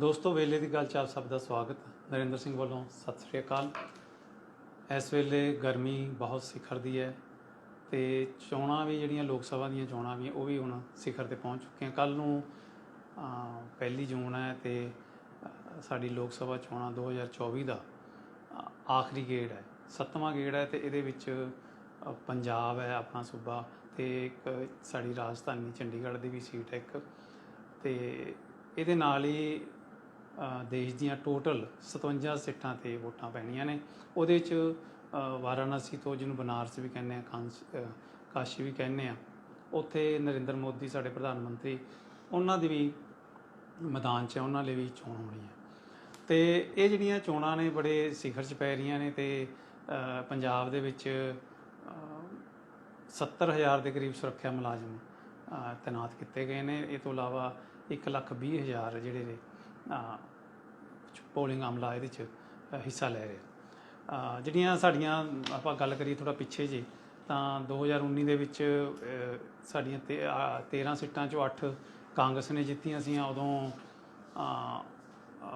ਦੋਸਤੋ, ਵੇਲੇ ਦੀ ਗੱਲ ਚ ਆਪ ਸਭ ਦਾ ਸਵਾਗਤ ਨਰਿੰਦਰ ਸਿੰਘ ਵੱਲੋਂ ਸਤਿ ਸ੍ਰੀ ਅਕਾਲ। ਇਸ ਵੇਲੇ ਗਰਮੀ ਬਹੁਤ ਸਿਖਰ ਦੀ ਹੈ ਤੇ ਚੋਣਾਂ ਵੀ ਜਿਹੜੀਆਂ ਲੋਕ ਸਭਾ ਦੀਆਂ ਚੋਣਾਂ ਵੀ, ਉਹ ਵੀ ਹੁਣ ਸਿਖਰ ਤੇ ਪਹੁੰਚ ਚੁੱਕੀਆਂ। ਕੱਲ ਨੂੰ ਪਹਿਲੀ ਜੂਨ ਹੈ ਤੇ ਸਾਡੀ ਲੋਕ ਸਭਾ ਚੋਣਾਂ 2024 ਦਾ ਆਖਰੀ ਗੇੜ ਹੈ। ਸੱਤਵਾਂ ਗੇੜ ਹੈ ਤੇ ਇਹਦੇ ਵਿੱਚ ਪੰਜਾਬ ਹੈ ਆਪਣਾ ਸੂਬਾ ਤੇ ਇੱਕ ਸਾਡੀ ਰਾਜਧਾਨੀ ਚੰਡੀਗੜ੍ਹ ਦੀ ਵੀ ਸੀਟ ਹੈ ਇੱਕ। ਤੇ ਇਹਦੇ ਨਾਲ ਹੀ ਦੇਸ਼ ਦੀਆਂ ਟੋਟਲ 57 ਸੀਟਾਂ ਤੇ ਵੋਟਾਂ ਪੈਣੀਆਂ ਨੇ। ਉਹਦੇ ਚ ਅ, ਵਾਰਾਣਸੀ ਤੋਂ ਜਿਹਨੂੰ ਬਨਾਰਸ ਵੀ ਕਹਿੰਦੇ ਆ ਕਾਂਸ ਕਾਸ਼ੀ ਵੀ ਕਹਿੰਦੇ ਆ ਉੱਥੇ ਨਰਿੰਦਰ ਮੋਦੀ ਸਾਡੇ ਪ੍ਰਧਾਨ ਮੰਤਰੀ ਉਹਨਾਂ ਦੀ ਵੀ ਮੈਦਾਨ 'ਚ ਉਹਨਾਂ ਲਈ ਵੀ ਚੋਣ ਹੋਣੀ ਹੈ ਤੇ ਇਹ ਜਿਹੜੀਆਂ ਚੋਣਾਂ ਨੇ ਬੜੇ ਸਿਖਰ 'ਚ ਪੈ ਰਹੀਆਂ ਨੇ ਤੇ ਪੰਜਾਬ ਦੇ ਵਿੱਚ ਅ, 70000 ਦੇ ਕਰੀਬ ਸੁਰੱਖਿਆ ਮੁਲਾਜ਼ਮ ਤੈਨਾਤ ਕੀਤੇ ਗਏ ਨੇ। ਇਹ ਤੋਂ ਇਲਾਵਾ 120000 ਜਿਹੜੇ ਨੇ ਪੋਲਿੰਗ ਅਮਲਾ ਇਹਦੇ ਚ ਹਿੱਸਾ ਲੈ ਰਿਹਾ। ਜਿਹੜੀਆਂ ਸਾਡੀਆਂ, ਆਪਾਂ ਗੱਲ ਕਰੀਏ ਥੋੜਾ ਪਿੱਛੇ ਜੇ, ਤਾਂ 2019 ਦੇ ਵਿੱਚ ਸਾਡੀਆਂ ਤੇ- 13 ਸੀਟਾਂ ਚੋਂ 8 ਕਾਂਗਰਸ ਨੇ ਜਿੱਤੀਆਂ ਸੀ ਉਦੋਂ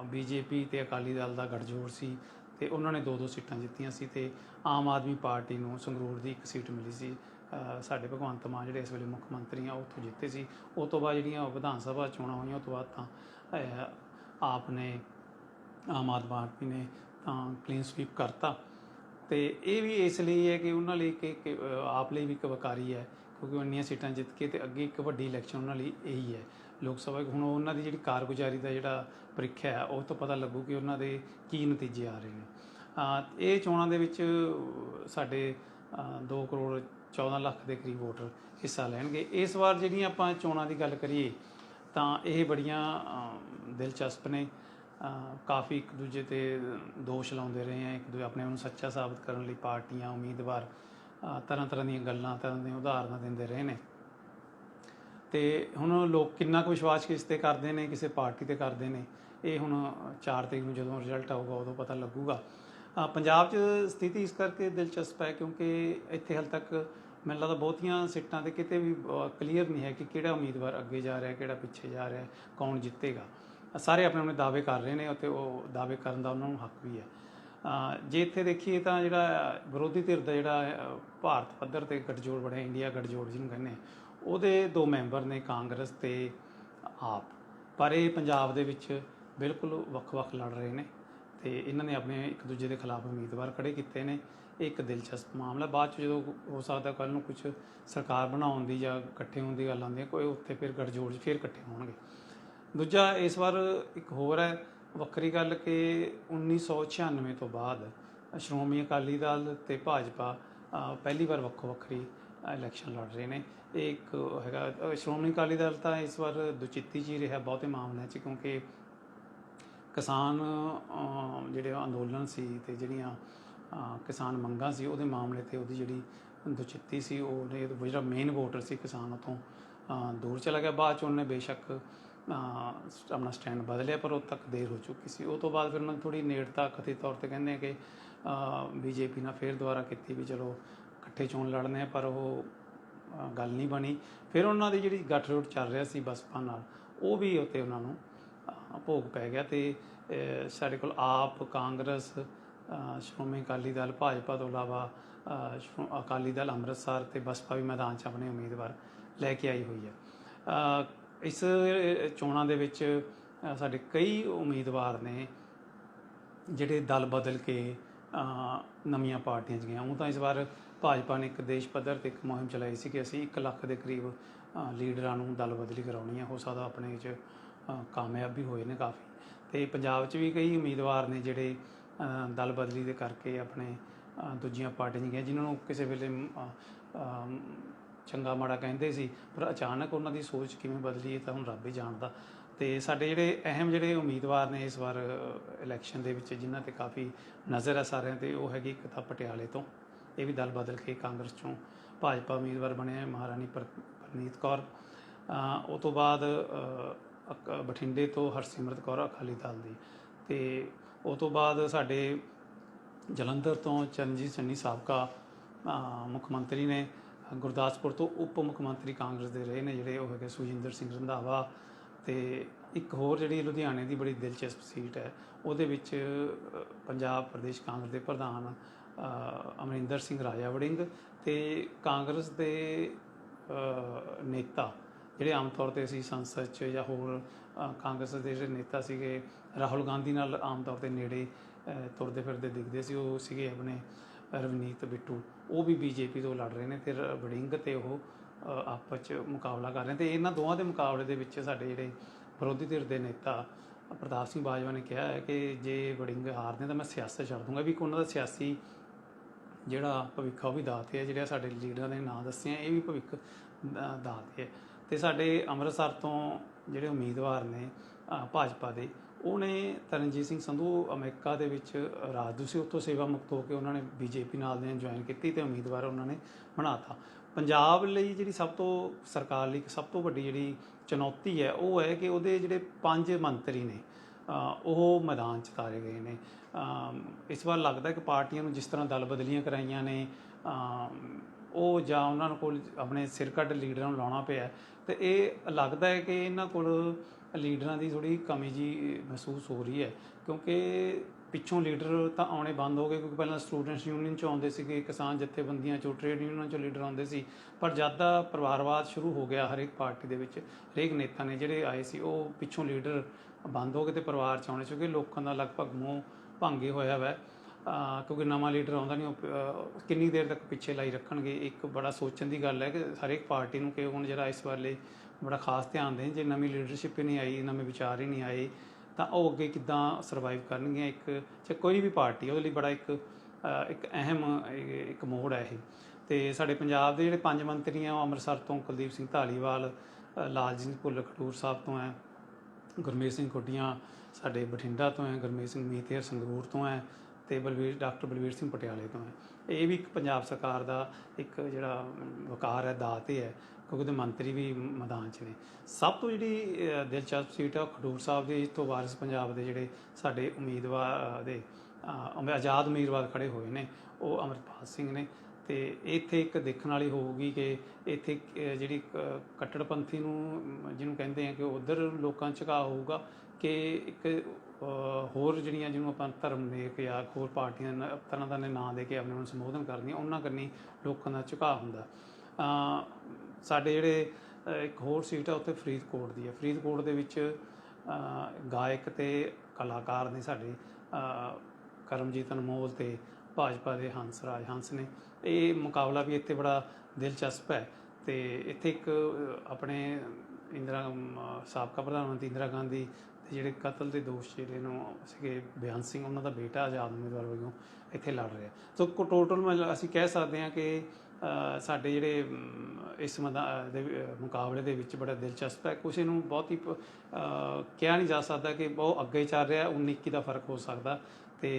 ਬੀਜੇਪੀ ਤੇ ਅਕਾਲੀ ਦਲ ਦਾ ਗੱਠਜੋੜ ਸੀ ਤੇ ਉਹਨਾਂ ਨੇ ਦੋ ਦੋ ਸੀਟਾਂ ਜਿੱਤੀਆਂ ਸੀ ਤੇ ਆਮ ਆਦਮੀ ਪਾਰਟੀ ਨੂੰ ਸੰਗਰੂਰ ਦੀ ਇੱਕ ਸੀਟ ਮਿਲੀ ਸੀ। ਸਾਡੇ ਭਗਵੰਤ ਮਾਨ ਜਿਹੜੇ ਇਸ ਵੇਲੇ ਮੁੱਖ ਮੰਤਰੀ ਆ ਉੱਥੋਂ ਜਿੱਤੇ ਸੀ। ਉਸ ਤੋਂ ਬਾਅਦ ਜਿਹੜੀਆਂ ਵਿਧਾਨ ਸਭਾ ਚੋਣਾਂ ਹੋਈਆਂ ਉਸ ਤੋਂ ਬਾਅਦ ਤਾਂ ਆਪ ਨੇ ਆਮ ਆਦਮੀ ਪਾਰਟੀ ਨੇ ਤਾਂ ਕਲੀਨ ਸਵੀਪ ਕਰਤਾ। ਤੇ ਇਹ ਵੀ ਇਸ ਲਈ ਹੈ ਕਿ ਉਹਨਾਂ ਲਈ ਕਿ ਆਪ ਲਈ ਵੀ ਇੱਕ ਵਕਾਰੀ ਹੈ, ਕਿਉਂਕਿ ਉਹ ਇੰਨੀਆਂ ਸੀਟਾਂ ਜਿੱਤ ਕੇ ਤੇ ਅੱਗੇ ਇੱਕ ਵੱਡੀ ਇਲੈਕਸ਼ਨ ਉਹਨਾਂ ਲਈ ਇਹੀ ਹੈ। ਲੋਕ ਸਭਾ ਹੁਣ ਉਹਨਾਂ ਦੀ ਜਿਹੜੀ ਕਾਰਗੁਜ਼ਾਰੀ ਦਾ ਜਿਹੜਾ ਪ੍ਰੀਖਿਆ ਹੈ, ਉਹ ਤੋਂ ਪਤਾ ਲੱਗੂ ਕਿ ਉਹਨਾਂ ਦੇ ਕੀ ਨਤੀਜੇ ਆ ਰਹੇ ਨੇ। ਇਹ ਚੋਣਾਂ ਦੇ ਵਿੱਚ ਸਾਡੇ 2 ਕਰੋੜ 14 ਲੱਖ ਦੇ ਕਰੀਬ ਵੋਟਰ ਹਿੱਸਾ ਲੈਣਗੇ। ਇਸ ਵਾਰ ਜਿਹੜੀਆਂ ਆਪਾਂ ਚੋਣਾਂ ਦੀ ਗੱਲ ਕਰੀਏ, ਤਾਂ ਇਹ ਬੜੀਆਂ ਦਿਲਚਸਪ ਨੇ। ਕਾਫੀ ਇੱਕ ਦੂਜੇ ਤੇ ਦੋਸ਼ ਲਾਉਂਦੇ ਰਹੇ ਆ, ਇੱਕ ਦੂਜੇ ਆਪਣੇ ਨੂੰ ਸੱਚਾ ਸਾਬਤ ਕਰਨ ਲਈ ਪਾਰਟੀਆਂ, ਉਮੀਦਵਾਰ ਤਰ੍ਹਾਂ ਤਰ੍ਹਾਂ ਦੀਆਂ ਗੱਲਾਂ, ਤਰ੍ਹਾਂ ਦੀਆਂ ਉਦਾਹਰਨਾਂ ਦਿੰਦੇ ਰਹੇ ਨੇ। ਤੇ ਹੁਣ ਲੋਕ ਕਿੰਨਾ ਕੁ ਵਿਸ਼ਵਾਸ ਕਿਸ ਤੇ ਕਰਦੇ ਨੇ, ਕਿਸੇ ਪਾਰਟੀ ਤੇ ਕਰਦੇ ਨੇ, ਇਹ ਹੁਣ 4 ਤਰੀਕ ਨੂੰ ਜਦੋਂ ਰਿਜ਼ਲਟ ਆਊਗਾ, ਉਦੋਂ ਪਤਾ ਲੱਗੂਗਾ। ਪੰਜਾਬ 'ਚ ਸਥਿਤੀ ਇਸ ਕਰਕੇ ਦਿਲਚਸਪ ਹੈ ਕਿਉਂਕਿ ਇੱਥੇ ਹਾਲ ਤੱਕ ਮੈਨੂੰ ਲੱਗਦਾ ਬਹੁਤੀਆਂ ਸੀਟਾਂ ਤੇ ਕਿਤੇ ਵੀ ਕਲੀਅਰ ਨਹੀਂ ਹੈ ਕਿ ਕਿਹੜਾ ਉਮੀਦਵਾਰ ਅੱਗੇ ਜਾ ਰਿਹਾ, ਕਿਹੜਾ ਪਿੱਛੇ ਜਾ ਰਿਹਾ, ਕੌਣ ਜਿੱਤੇਗਾ। ਸਾਰੇ ਆਪਣੇ ਆਪਣੇ ਦਾਅਵੇ ਕਰ ਰਹੇ ਨੇ ਅਤੇ ਉਹ ਦਾਅਵੇ ਕਰਨ ਦਾ ਉਹਨਾਂ ਨੂੰ ਹੱਕ ਵੀ ਹੈ। ਜੇ ਇੱਥੇ ਦੇਖੀਏ ਤਾਂ ਜਿਹੜਾ ਵਿਰੋਧੀ ਧਿਰ ਦਾ ਜਿਹੜਾ ਭਾਰਤ ਪੱਧਰ ਤੇ ਗੱਠਜੋੜ ਬਣਿਆ ਇੰਡੀਆ ਗੱਠਜੋੜ ਜਿਹਨੂੰ ਕਹਿੰਦੇ ਉਹਦੇ ਦੋ ਮੈਂਬਰ ਨੇ ਕਾਂਗਰਸ ਤੇ ਆਪ। ਪਰ ਇਹ ਪੰਜਾਬ ਦੇ ਵਿੱਚ ਬਿਲਕੁਲ ਵੱਖ-ਵੱਖ ਲੜ ਰਹੇ ਨੇ ਤੇ ਇਹਨਾਂ ਨੇ ਆਪਣੇ ਇੱਕ ਦੂਜੇ ਦੇ ਖਿਲਾਫ ਉਮੀਦਵਾਰ ਖੜੇ ਕੀਤੇ ਨੇ। ਇਹ ਇੱਕ ਦਿਲਚਸਪ ਮਾਮਲਾ। ਬਾਅਦ ਚ ਜਦੋਂ ਹੋ ਸਕਦਾ ਕੱਲ ਨੂੰ ਕੁਝ ਸਰਕਾਰ ਬਣਾਉਣ ਦੀ ਜਾਂ ਇਕੱਠੇ ਹੋਣ ਦੀ ਗੱਲ ਆਉਂਦੀ ਹੈ, ਕੋਈ ਉੱਥੇ ਫਿਰ ਗੱਠਜੋੜ 'ਚ ਫਿਰ ਇਕੱਠੇ ਹੋਣਗੇ। ਦੂਜਾ ਇਸ ਵਾਰ ਇੱਕ ਹੋਰ ਹੈ, ਵੱਖਰੀ ਗੱਲ ਕਿ 1996 ਤੋਂ ਬਾਅਦ ਸ਼੍ਰੋਮਣੀ ਅਕਾਲੀ ਦਲ ਤੇ ਭਾਜਪਾ ਪਹਿਲੀ ਵਾਰ ਵੱਖੋ ਵੱਖਰੀ ਇਲੈਕਸ਼ਨ ਲੜ ਰਹੇ ਨੇ। ਇਹ ਇੱਕ ਹੈਗਾ ਸ਼੍ਰੋਮਣੀ ਅਕਾਲੀ ਦਲ ਤਾਂ ਇਸ ਵਾਰ ਦੁਚਿੱਤੀ 'ਚ ਹੀ ਰਿਹਾ ਬਹੁਤੇ ਮਾਮਲਿਆਂ 'ਚ, ਕਿਉਂਕਿ ਕਿਸਾਨ ਜਿਹੜੇ ਅੰਦੋਲਨ ਸੀ ਤੇ ਜਿਹੜੀਆਂ ਕਿਸਾਨ ਮੰਗਾਂ ਸੀ, ਉਹਦੇ ਮਾਮਲੇ ਤੇ ਉਹਦੀ ਜਿਹੜੀ ਦੁਚਿੱਤੀ ਸੀ ਉਹਨੇ ਜਿਹੜਾ ਮੇਨ ਵੋਟਰ ਸੀ ਕਿਸਾਨ ਉਤੋਂ ਦੂਰ ਚਲਾ ਗਿਆ। ਬਾਅਦ ਚ ਉਹਨੇ ਬੇਸ਼ੱਕ ਆਪਣਾ ਸਟੈਂਡ ਬਦਲਿਆ ਪਰ ਉਹ ਤੱਕ ਦੇਰ ਹੋ ਚੁੱਕੀ ਸੀ। ਉਹ ਤੋਂ ਬਾਅਦ ਫਿਰ ਉਹਨਾਂ ਨੇ ਥੋੜੀ ਨੇੜਤਾ ਕਥਿਤ ਤੌਰ ਤੇ ਕਹਿੰਦੇ ਆ ਕਿ ਬੀਜੇਪੀ ਨਾਲ ਫੇਰ ਦੁਬਾਰਾ ਕੀਤੀ ਵੀ ਚਲੋ ਇਕੱਠੇ ਚੋਣ ਲੜਨੇ ਪਰ ਉਹ ਗੱਲ ਨਹੀਂ ਬਣੀ। ਫਿਰ ਉਹਨਾਂ ਦੀ ਜਿਹੜੀ ਗੱਠਜੋੜ ਚੱਲ ਰਿਹਾ ਸੀ ਬਸਪਾ ਨਾਲ ਉਹ ਵੀ ਉੱਤੇ ਉਹਨਾਂ ਨੂੰ ਭੋਗ ਪੈ ਗਿਆ ਤੇ ਸਾਡੇ ਕੋਲ ਆਪ ਕਾਂਗਰਸ ਸ਼੍ਰੋਮਣੀ ਅਕਾਲੀ ਦਲ ਭਾਜਪਾ ਤੋਂ ਇਲਾਵਾ ਅ, ਅਕਾਲੀ ਦਲ ਅੰਮ੍ਰਿਤਸਰ ਤੇ ਬਸਪਾ ਵੀ ਮੈਦਾਨ 'ਚ ਆਪਣੇ ਉਮੀਦਵਾਰ ਲੈ ਕੇ ਆਈ ਹੋਈ ਹੈ। ਇਸ ਚੋਣਾਂ ਦੇ ਵਿੱਚ ਸਾਡੇ ਕਈ ਉਮੀਦਵਾਰ ਨੇ ਜਿਹੜੇ ਦਲ ਬਦਲ ਕੇ ਨਵੀਆਂ ਪਾਰਟੀਆਂ 'ਚ ਗਈਆਂ ਉਹ ਤਾਂ ਇਸ ਵਾਰ ਭਾਜਪਾ ਨੇ ਇੱਕ ਦੇਸ਼ ਪੱਧਰ ਤੇ ਇੱਕ ਮੁਹਿੰਮ ਚਲਾਈ ਸੀ ਕਿ ਅਸੀਂ 1 ਲੱਖ ਦੇ ਕਰੀਬ ਲੀਡਰਾਂ ਨੂੰ ਦਲ ਬਦਲੀ ਕਰਾਉਣੀ ਹੈ ਹੋ ਸਕਦਾ ਆਪਣੇ 'ਚ ਕਾਮਯਾਬ ਵੀ ਹੋਏ ਨੇ ਕਾਫੀ। ਤੇ ਪੰਜਾਬ 'ਚ ਵੀ ਕਈ ਉਮੀਦਵਾਰ ਨੇ ਜਿਹੜੇ ਦਲ ਬਦਲੀ ਦੇ ਕਰਕੇ ਆਪਣੇ ਦੂਜੀਆਂ ਪਾਰਟੀਆਂ 'ਚ ਗਏ, ਜਿਨ੍ਹਾਂ ਨੂੰ ਕਿਸੇ ਵੇਲੇ ਚੰਗਾ ਮਾੜਾ ਕਹਿੰਦੇ ਸੀ, ਪਰ ਅਚਾਨਕ ਉਹਨਾਂ ਦੀ ਸੋਚ ਕਿਵੇਂ ਬਦਲੀ ਇਹ ਤਾਂ ਹੁਣ ਰੱਬ ਹੀ ਜਾਣਦਾ। ਤੇ ਸਾਡੇ ਜਿਹੜੇ ਅਹਿਮ ਜਿਹੜੇ ਉਮੀਦਵਾਰ ਨੇ ਇਸ ਵਾਰ ਇਲੈਕਸ਼ਨ ਦੇ ਵਿੱਚ, ਜਿਨ੍ਹਾਂ ਤੇ ਕਾਫੀ ਨਜ਼ਰ ਹੈ ਸਾਰਿਆਂ ਤੇ, ਉਹ ਹੈਗੀ ਇੱਕ ਤਾਂ ਪਟਿਆਲੇ ਤੋਂ। ਇਹ ਵੀ ਦਲ ਬਦਲ ਕੇ ਕਾਂਗਰਸ ਚੋਂ ਭਾਜਪਾ ਉਮੀਦਵਾਰ ਬਣੇ ਮਹਾਰਾਣੀ ਪਰ- ਪਰਨੀਤ ਕੌਰ। ਉਹ ਤੋਂ ਬਾਅਦ ਅਕ- ਬਠਿੰਡੇ ਤੋਂ ਹਰਸਿਮਰਤ ਕੌਰ ਅਕਾਲੀ ਦਲ ਦੀ। ਤੇ ਉਹ ਤੋਂ ਬਾਅਦ ਸਾਡੇ ਜਲੰਧਰ ਤੋਂ ਚਰਨਜੀਤ ਚੰਨੀ ਸਾਬਕਾ ਮੁੱਖ ਮੰਤਰੀ ਨੇ ਗੁਰਦਾਸਪੁਰ ਤੋਂ ਉਪ ਮੁੱਖ ਮੰਤਰੀ ਕਾਂਗਰਸ ਦੇ ਰਹੇ ਨੇ ਜਿਹੜੇ ਉਹ ਹੈਗੇ ਸੁਜਿੰਦਰ ਸਿੰਘ ਰੰਧਾਵਾ ਤੇ ਇੱਕ ਹੋਰ ਜਿਹੜੀ ਲੁਧਿਆਣੇ ਦੀ ਬੜੀ ਦਿਲਚਸਪ ਸੀਟ ਹੈ, ਉਹਦੇ ਵਿੱਚ ਪੰਜਾਬ ਪ੍ਰਦੇਸ਼ ਕਾਂਗਰਸ ਦੇ ਪ੍ਰਧਾਨ ਅਮਰਿੰਦਰ ਸਿੰਘ ਰਾਜਾ ਵੜਿੰਗ ਤੇ ਕਾਂਗਰਸ ਦੇ ਨੇਤਾ ਜਿਹੜੇ ਆਮ ਤੌਰ ਤੇ ਅਸੀਂ ਸੰਸਦ 'ਚ ਜਾਂ ਹੋਰ ਕਾਂਗਰਸ ਦੇ ਜਿਹੜੇ ਨੇਤਾ ਸੀਗੇ, ਰਾਹੁਲ ਗਾਂਧੀ ਨਾਲ ਆਮ ਤੌਰ ਤੇ ਨੇੜੇ ਤੁਰਦੇ ਫਿਰਦੇ ਦਿਖਦੇ ਸੀ, ਉਹ ਸੀਗੇ ਆਪਣੇ ਰਵਨੀਤ ਬਿੱਟੂ, ਉਹ ਵੀ ਬੀਜੇਪੀ ਤੋਂ ਲੜ ਰਹੇ ਨੇ ਤੇ ਰ- ਵੜਿੰਗ ਤੇ ਉਹ ਆਪਸ 'ਚ ਮੁਕਾਬਲਾ ਕਰ ਰਹੇ ਨੇ। ਤੇ ਇਹਨਾਂ ਦੋਵਾਂ ਦੇ ਮੁਕਾਬਲੇ ਦੇ ਵਿੱਚ ਸਾਡੇ ਜਿਹੜੇ ਵਿਰੋਧੀ ਧਿਰ ਦੇ ਨੇਤਾ ਪ੍ਰਤਾਪ ਸਿੰਘ ਬਾਜਵਾ ਨੇ ਕਿਹਾ ਹੈ ਕਿ ਜੇ ਵੜਿੰਗ ਹਾਰਦੇ ਤਾਂ ਮੈਂ ਸਿਆਸਤ ਛੱਡ ਦੂੰਗਾ, ਵੀ ਉਹਨਾਂ ਦਾ ਸਿਆਸੀ ਜਿਹੜਾ ਭਵਿੱਖ ਉਹ ਵੀ ਦਾਤੇ ਹੈ ਜਿਹੜੇ ਸਾਡੇ ਲੀਡਰਾਂ ਦੇ ਨਾਂ ਦੱਸੇ ਆ, ਇਹ ਵੀ ਭਵਿੱਖ ਦਾ- ਦਾਤੇ ਹੈ ਤੇ ਸਾਡੇ ਅੰਮ੍ਰਿਤਸਰ ਤੋਂ ਜਿਹੜੇ ਉਮੀਦਵਾਰ ਨੇ ਭਾਜਪਾ ਦੇ ਉਹਨੇ ਤਰਨਜੀਤ ਸਿੰਘ ਸੰਧੂ, ਅਮਰੀਕਾ ਦੇ ਵਿੱਚ ਰਾਜਦੂਤ ਸੀ, ਉੱਥੋਂ ਸੇਵਾ ਮੁਕਤ ਹੋ ਕੇ ਉਹਨਾਂ ਨੇ ਬੀਜੇਪੀ ਨਾਲ ਦੇ ਜੁਆਇਨ ਕੀਤੀ ਤੇ ਉਮੀਦਵਾਰ ਉਹਨਾਂ ਨੇ ਬਣਾਤਾ। ਪੰਜਾਬ ਲਈ ਜਿਹੜੀ ਸਭ ਤੋਂ, ਸਰਕਾਰ ਲਈ ਇੱਕ ਸਭ ਤੋਂ ਵੱਡੀ ਜਿਹੜੀ ਚੁਣੌਤੀ ਹੈ, ਉਹ ਹੈ ਕਿ ਉਹਦੇ ਜਿਹੜੇ ਪੰਜ ਮੰਤਰੀ ਨੇ ਉਹ ਮੈਦਾਨ 'ਚ ਤਾਰੇ ਗਏ ਨੇ। ਇਸ ਵਾਰ ਲੱਗਦਾ ਕਿ ਪਾਰਟੀਆਂ ਨੂੰ ਜਿਸ ਤਰ੍ਹਾਂ ਦਲ ਬਦਲੀਆਂ ਕਰਾਈਆਂ ਨੇ ਉਹ ਜਾਂ ਉਹਨਾਂ ਨੂੰ ਕੋਲ ਆਪਣੇ ਸਿਰ ਕੱਢ ਲੀਡਰਾਂ ਨੂੰ ਲਾਉਣਾ ਪਿਆ। ਤੇ ਇਹ ਲੱਗਦਾ ਹੈ ਕਿ ਇਹਨਾਂ ਕੋਲ ਲੀਡਰਾਂ ਦੀ ਥੋੜੀ ਕਮੀ ਜੀ ਮਹਿਸੂਸ ਹੋ ਰਹੀ ਹੈ। ਕਿਉਂਕਿ ਪਿੱਛੋਂ ਲੀਡਰ ਤਾਂ ਆਉਣੇ ਬੰਦ ਹੋ ਗਏ, ਕਿਉਂਕਿ ਪਹਿਲਾਂ ਸਟੂਡੈਂਟਸ ਯੂਨੀਅਨ ਚੋਂ ਆਉਂਦੇ ਸੀਗੇ, ਕਿਸਾਨ ਜਥੇਬੰਦੀਆਂ ਚੋਂ, ਟ੍ਰੇਡ ਯੂਨੀਅਨਾਂ ਚੋਂ ਲੀਡਰ ਆਉਂਦੇ ਸੀ। ਪਰ ਜਦ ਦਾ ਪਰਿਵਾਰਵਾਦ ਸ਼ੁਰੂ ਹੋ ਗਿਆ ਹਰੇਕ ਪਾਰਟੀ ਦੇ ਵਿੱਚ, ਹਰੇਕ ਨੇਤਾ ਨੇ ਜਿਹੜੇ ਆਏ ਸੀ, ਉਹ ਪਿੱਛੋਂ ਲੀਡਰ ਬੰਦ ਹੋ ਗਏ ਤੇ ਪਰਿਵਾਰ ਚ ਆਉਣੇ, ਕਿਉਂਕਿ ਲੋਕਾਂ ਦਾ ਲਗਭਗ ਮੂੰਹ ਭੰਗੇ ਹੋਇਆ ਵੈ। ਕਿਉਂਕਿ ਨਵਾਂ ਲੀਡਰ ਆਉਂਦਾ ਨਹੀਂ, ਉਹ ਕਿੰਨੀ ਦੇਰ ਤੱਕ ਪਿੱਛੇ ਲਾਈ ਰੱਖਣਗੇ, ਇੱਕ ਬੜਾ ਸੋਚਣ ਦੀ ਗੱਲ ਹੈ ਕਿ ਹਰੇਕ ਪਾਰਟੀ ਨੂੰ ਕਿ ਹੁਣ ਜਿਹੜਾ ਇਸ ਵਾਲੇ ਬੜਾ ਖਾਸ ਧਿਆਨ ਦੇਣ, ਜੇ ਨਵੀਂ ਲੀਡਰਸ਼ਿਪ ਹੀ ਨਹੀਂ ਆਈ, ਨਵੇਂ ਵਿਚਾਰ ਹੀ ਨਹੀਂ ਆਏ, ਤਾਂ ਉਹ ਅੱਗੇ ਕਿੱਦਾਂ ਸਰਵਾਈਵ ਕਰਨਗੀਆਂ ਇੱਕ ਚਾਹੇ ਕੋਈ ਵੀ ਪਾਰਟੀ, ਉਹਦੇ ਲਈ ਬੜਾ ਇੱਕ ਇੱਕ ਅਹਿਮ ਇੱਕ ਮੋੜ ਹੈ ਇਹ। ਤੇ ਸਾਡੇ ਪੰਜਾਬ ਦੇ ਜਿਹੜੇ ਪੰਜ ਮੰਤਰੀ ਆ ਉਹ ਅੰਮ੍ਰਿਤਸਰ ਤੋਂ ਕੁਲਦੀਪ ਸਿੰਘ ਢਾਲੀਵਾਲ ਲਾਲਜੀਤ ਭੁੱਲ ਖਡੂਰ ਸਾਹਿਬ ਤੋਂ ਹੈ ਗੁਰਮੀਤ ਸਿੰਘ ਕੋਟੀਆਂ ਸਾਡੇ ਬਠਿੰਡਾ ਤੋਂ ਹੈ ਗੁਰਮੀਤ ਸਿੰਘ ਮੀਤੇਰ ਸੰਗਰੂਰ ਤੋਂ ਹੈ ਤੇ ਬਲਵੀਰ, ਡਾਕਟਰ ਬਲਵੀਰ ਸਿੰਘ ਪਟਿਆਲੇ ਤੋਂ ਹੈ। ਇਹ ਵੀ ਇੱਕ ਪੰਜਾਬ ਸਰਕਾਰ ਦਾ ਇੱਕ ਜਿਹੜਾ ਵਕਾਰ ਹੈ ਦਾਤ ਹੀ ਹੈ, ਕਿਉਂਕਿ ਉਹਦੇ ਮੰਤਰੀ ਵੀ ਮੈਦਾਨ 'ਚ ਨੇ। ਸਭ ਤੋਂ ਜਿਹੜੀ ਦਿਲਚਸਪ ਸੀਟ ਹੈ ਉਹ ਖਡੂਰ ਸਾਹਿਬ ਦੀ ਤੋਂ ਵਾਰਿਸ ਪੰਜਾਬ ਦੇ ਜਿਹੜੇ ਸਾਡੇ ਉਮੀਦਵਾਰ ਦੇ ਆਜ਼ਾਦ ਉਮੀਦਵਾਰ ਖੜੇ ਹੋਏ ਨੇ, ਉਹ ਅਮਰਪਾਲ ਸਿੰਘ ਨੇ। ਤੇ ਇੱਥੇ ਇੱਕ ਦੇਖਣ ਵਾਲੀ ਹੋਊਗੀ ਕਿ ਇੱਥੇ ਜਿਹੜੀ ਕ- ਕੱਟੜਪੰਥੀ ਨੂੰ ਜਿਹਨੂੰ ਕਹਿੰਦੇ ਆ ਕਿ ਉਧਰ ਲੋਕਾਂ ਝੁਕਾਅ ਹੋਊਗਾ ਕਿ ਇੱਕ ਹੋਰ ਜਿਹੜੀਆਂ ਜਿਹਨੂੰ ਆਪਾਂ ਧਰਮ ਦੇ ਕੇ ਜਾਂ ਹੋਰ ਪਾਰਟੀਆਂ ਨ- ਤਰ੍ਹਾਂ ਦਾ ਨਾਂ ਦੇ ਕੇ ਆਪਣੇ ਨੂੰ ਸੰਬੋਧਨ ਕਰਦੀਆਂ ਉਹਨਾਂ ਕਰਨੀ ਲੋਕਾਂ ਦਾ ਝੁਕਾਅ ਹੁੰਦਾ। ਸਾਡੇ ਜਿਹੜੇ ਇੱਕ ਹੋਰ ਸੀਟ ਆ ਉੱਥੇ ਫਰੀਦਕੋਟ ਦੀ ਹੈ ਫਰੀਦਕੋਟ ਦੇ ਵਿੱਚ ਗਾਇਕ ਤੇ ਕਲਾਕਾਰ ਨੇ ਸਾਡੇ ਕਰਮਜੀਤ ਅਨਮੋਲ ਤੇ ਭਾਜਪਾ ਦੇ ਹੰਸ ਰਾਜ ਹੰਸ ਨੇ। ਇਹ ਮੁਕਾਬਲਾ ਵੀ ਇੱਥੇ ਬੜਾ ਦਿਲਚਸਪ ਹੈ ਤੇ ਇੱਥੇ ਇੱਕ ਆਪਣੇ ਇੰਦਰਾ ਸਾਬਕਾ ਪ੍ਰਧਾਨ ਮੰਤਰੀ ਇੰਦਰਾ ਗਾਂਧੀ ਤੇ ਜਿਹੜੇ ਕਤਲ ਦੇ ਦੋਸ਼ ਜਿਹੜੇ ਨੂੰ ਸੀਗੇ, ਬਿਆਨ ਸਿੰਘ, ਉਹਨਾਂ ਦਾ ਬੇਟਾ ਆਜ਼ਾਦ ਉਮੀਦਵਾਰ ਵਜੋਂ ਇੱਥੇ ਲੜ ਰਿਹਾ। ਸੋ ਟੋਟਲ ਮੈਂ, ਅਸੀਂ ਕਹਿ ਸਕਦੇ ਹਾਂ ਕਿ ਸਾਡੇ ਜਿਹੜੇ ਇਸ ਮਦਾ, ਦੇ ਮੁਕਾਬਲੇ ਦੇ ਵਿੱਚ ਬੜਾ ਦਿਲਚਸਪ ਹੈ। ਕੁਛ ਨੂੰ ਬਹੁਤ ਹੀ ਕਿਹਾ ਨਹੀਂ ਜਾ ਸਕਦਾ ਕਿ ਬਹੁਤ ਅੱਗੇ ਚੱਲ ਰਿਹਾ 19 21 ਦਾ ਫ਼ਰਕ ਹੋ ਸਕਦਾ ਤੇ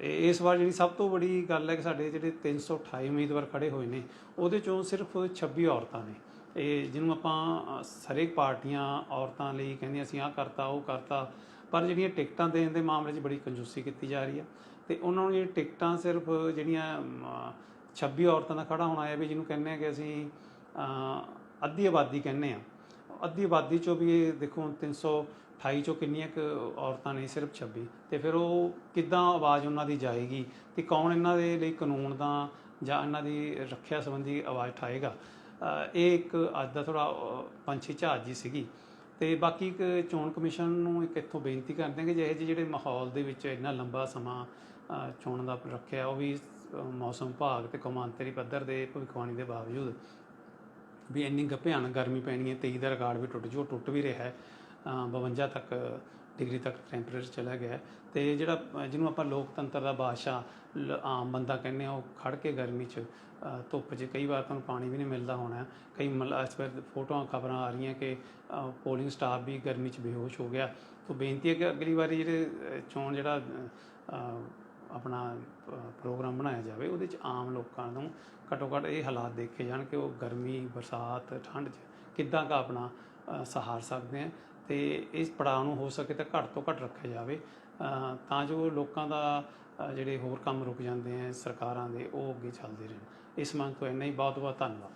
ਇਸ ਵਾਰ ਜਿਹੜੀ ਸਭ ਤੋਂ ਬੜੀ ਗੱਲ ਹੈ ਕਿ ਸਾਡੇ ਜਿਹੜੇ 328 ਉਮੀਦਵਾਰ ਖੜੇ ਹੋਏ ਨੇ ਉਹਦੇ ਚੋਂ ਸਿਰਫ 26 ਔਰਤਾਂ ਨੇ। ਇਹ ਜਿਹਨੂੰ ਆਪਾਂ ਅ, ਹਰੇਕ ਪਾਰਟੀਆਂ ਔਰਤਾਂ ਲਈ ਕਹਿੰਦੀਆਂ ਅਸੀਂ ਆਹ ਕਰਤਾ ਉਹ ਕਰਤਾ ਪਰ ਜਿਹੜੀਆਂ ਟਿਕਟਾਂ ਦੇਣ ਦੇ ਮਾਮਲੇ 'ਚ ਬੜੀ ਕੰਜੂਸੀ ਕੀਤੀ ਜਾ ਰਹੀ ਹੈ ਤੇ ਉਹਨਾਂ ਨੂੰ ਜਿਹੜੀ ਟਿਕਟਾਂ ਸਿਰਫ ਜਿਹੜੀਆਂ ਅਮ, 26 ਔਰਤਾਂ ਦਾ ਖੜਾ ਹੋਣਾ ਹੈ ਵੀ ਜਿਹਨੂੰ ਕਹਿੰਦੇ ਆ ਕਿ ਅਸੀਂ ਅੱਧੀ ਆਬਾਦੀ ਕਹਿੰਦੇ ਆ ਅੱਧੀ ਆਬਾਦੀ ਚੋਂ ਵੀ ਇਹ ਦੇਖੋ ਹੁਣ 328 ਚੋਂ ਕਿੰਨੀਆਂ ਕੁ ਔਰਤਾਂ ਨੇ ਸਿਰਫ 26 ਤੇ ਫਿਰ ਉਹ ਕਿੱਦਾਂ ਆਵਾਜ਼ ਉਹਨਾਂ ਦੀ ਜਾਏਗੀ? ਤੇ ਕੌਣ ਇਹਨਾਂ ਦੇ ਲਈ ਕਾਨੂੰਨ ਦਾ ਜਾਂ ਇਹਨਾਂ ਦੀ ਰੱਖਿਆ ਸੰਬੰਧੀ ਆਵਾਜ਼ ਉਠਾਏਗਾ? ਇਹ ਇੱਕ ਅੱਜ ਦਾ ਥੋੜਾ ਪੰਛੀ ਝਾਜ ਜੀ ਸੀਗੀ। ਤੇ ਬਾਕੀ ਇੱਕ ਚੋਣ ਕਮਿਸ਼ਨ ਨੂੰ ਇੱਕ ਇੱਥੋਂ ਬੇਨਤੀ ਕਰਦੇ ਹਾਂ ਕਿ ਜਿਹੇ ਜਿਹੇ ਜਿਹੜੇ ਮਾਹੌਲ ਦੇ ਵਿੱਚ ਇੰਨਾ ਲੰਬਾ ਸਮਾਂ ਚੋਣ ਦਾ ਰੱਖਿਆ, ਉਹ ਵੀ ਮੌਸਮ ਵਿਭਾਗ ਤੇ ਕੌਮਾਂਤਰੀ ਪੱਧਰ ਦੇ ਭਵਿੱਖਬਾਣੀ ਦੇ ਬਾਵਜੂਦ ਵੀ ਇੰਨੀ ਗ- ਭਿਆਨਕ ਗਰਮੀ ਪੈਣੀ ਹੈ 23 ਦਾ ਰਿਕਾਰਡ ਵੀ ਟੁੱਟ ਜੋ ਟੁੱਟ ਵੀ ਰਿਹਾ ਹੈ। 52 ਤੱਕ ਡਿਗਰੀ ਤੱਕ ਟੈਂਪਰੇਚਰ ਚਲਾ ਗਿਆ ਹੈ। ਤੇ ਜਿਹੜਾ, ਜਿਹਨੂੰ ਆਪਾਂ ਲੋਕਤੰਤਰ ਦਾ ਬਾਦਸ਼ਾਹ ਲ- ਆਮ ਬੰਦਾ ਕਹਿੰਦੇ ਆ ਉਹ ਖੜ ਕੇ ਗਰਮੀ 'ਚ ਧੁੱਪ 'ਚ ਕਈ ਵਾਰ ਤੁਹਾਨੂੰ ਪਾਣੀ ਵੀ ਨਹੀਂ ਮਿਲਦਾ ਹੋਣਾ ਕਈ ਮਤਲਬ ਇਸ ਵਾਰ ਫੋਟੋਆਂ, ਖਬਰਾਂ ਆ ਰਹੀਆਂ ਕਿ ਪੋਲਿੰਗ ਸਟਾਫ ਵੀ ਗਰਮੀ 'ਚ ਬੇਹੋਸ਼ ਹੋ ਗਿਆ। ਤੋਂ ਬੇਨਤੀ ਹੈ ਕਿ ਅਗਲੀ ਵਾਰੀ ਜਿਹੜੇ ਚੋਣ ਜਿਹੜਾ ਆਪਣਾ ਪ੍ਰੋਗਰਾਮ ਬਣਾਇਆ ਜਾਵੇ, ਉਹਦੇ 'ਚ ਆਮ ਲੋਕਾਂ ਨੂੰ ਘੱਟੋ ਘੱਟ ਇਹ ਹਾਲਾਤ ਦੇਖੇ ਜਾਣ ਕਿ ਉਹ ਗਰਮੀ, ਬਰਸਾਤ, ਠੰਡ 'ਚ ਕਿੱਦਾਂ ਦਾ ਆਪਣਾ ਸਹਾਰ ਸਕਦੇ ਆ ਤੇ ਇਸ ਪੜਾਅ ਨੂੰ ਹੋ ਸਕੇ ਤਾਂ ਘੱਟ ਤੋਂ ਘੱਟ ਰੱਖਿਆ ਜਾਵੇ। ਤਾਂ ਜੋ ਲੋਕਾਂ ਦਾ ਜਿਹੜੇ ਹੋਰ ਕੰਮ ਰੁਕ ਜਾਂਦੇ ਆ ਸਰਕਾਰਾਂ ਦੇ, ਉਹ ਅੱਗੇ ਚੱਲਦੇ ਰਹਿਣ। ਇਸ ਮੰਗ ਤੋਂ ਇੰਨਾ ਹੀ। ਬਹੁਤ ਬਹੁਤ ਧੰਨਵਾਦ।